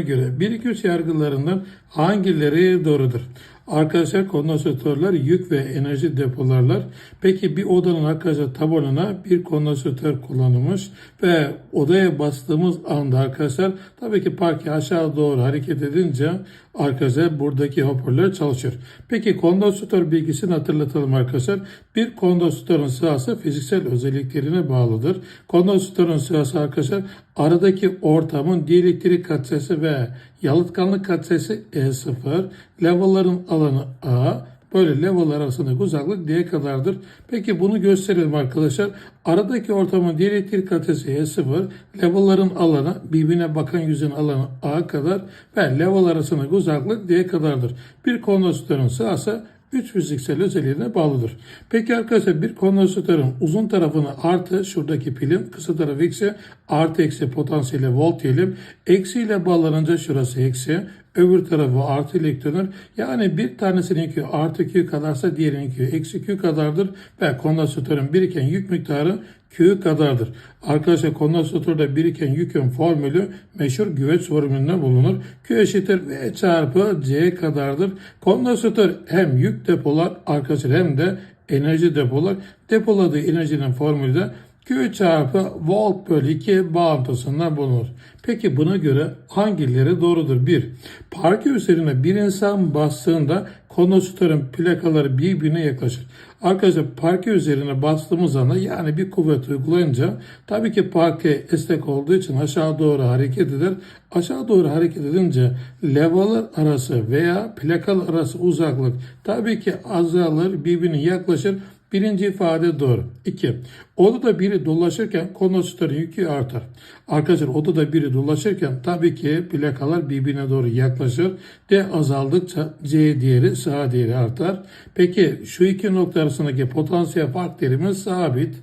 göre 1 2 3 yargılarından hangileri doğrudur? Arkadaşlar kondansatörler yük ve enerji depolarlar. Peki bir odanın arkadaşlar tabanına bir kondansatör kullanılmış ve odaya bastığımız anda arkadaşlar tabii ki parke aşağı doğru hareket edince arkadaşlar buradaki hoparlör çalışır. Peki kondansatör bilgisini hatırlatalım arkadaşlar. Bir kondansatörün sırası fiziksel özelliklerine bağlıdır. Kondansatörün sırası arkadaşlar aradaki ortamın dielektrik katsayısı ve yalıtkanlık katsayısı E0, level'ların alanı A, Böyle level'lar arasındaki uzaklık D kadardır. Peki bunu gösterelim arkadaşlar. Aradaki ortamın dielektrik katsayısı E0, level'ların alanı birbirine bakan yüzün alanı A kadar ve level arasındaki uzaklık D kadardır. Bir kondansatörün sırası 3 fiziksel özelliğine bağlıdır. Peki arkadaşlar bir kondansatörün uzun tarafını artı şuradaki pilin kısa tarafı eksi artı eksi potansiyeli volt diyelim. Eksi ile bağlanınca şurası eksi öbür tarafı artı dönür. Yani bir tanesinin yükü artı Q kadarsa diğerinin yükü eksi Q kadardır ve kondansatörün biriken yük miktarı Q kadardır. Arkadaşlar kondansatörde biriken yükün formülü meşhur güveç formülünde bulunur. Q eşittir V çarpı C kadardır. Kondansatör hem yük depolar arkadaşlar hem de enerji depolar. Depoladığı enerjinin formülü de Q çarpı volt bölü 2 bağıntısında bulunur. Peki buna göre hangileri doğrudur? 1. Parke üzerine bir insan bastığında kondansatörün plakaları birbirine yaklaşır. Arkadaşlar parke üzerine bastığımız anda yani bir kuvvet uygulayınca tabii ki parke esnek olduğu için aşağı doğru hareket eder. Aşağı doğru hareket edince levalar arası veya plakalar arası uzaklık tabii ki azalır birbirine yaklaşır. Birinci ifade doğru. 2. Odada biri dolaşırken kondansatörün yükü artar. Arkadaşlar odada biri dolaşırken tabii ki plakalar birbirine doğru yaklaşır. D azaldıkça C değeri sağa değeri artar. Peki şu iki nokta arasındaki potansiyel fark değerimiz sabit.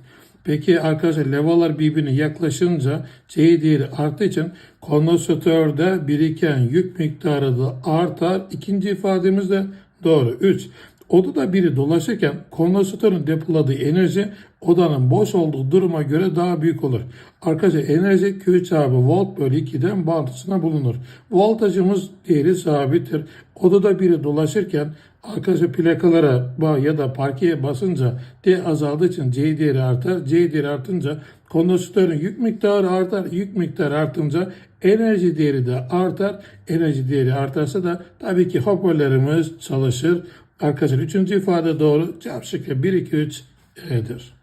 Peki arkadaşlar levalar birbirine yaklaşınca C değeri arttığı için kondansatörde biriken yük miktarı da artar. İkinci ifademiz de doğru. 3. Odada biri dolaşırken kondansatörün depoladığı enerji odanın boş olduğu duruma göre daha büyük olur. Arkadaşlar enerji Q çarpı volt bölü 2'den bağıntısına bulunur. Voltajımız değeri sabittir. Odada biri dolaşırken arkadaşlar plakalara ya da parkeye basınca D azaldığı için C değeri artar. C değeri artınca kondansatörün yük miktarı artar. Yük miktarı artınca enerji değeri de artar. Enerji değeri artarsa da tabii ki hoparlörümüz çalışır. Arkadaşlar üçüncü ifade doğru. Cevap şıkkı 1, 2, 3 E'dir.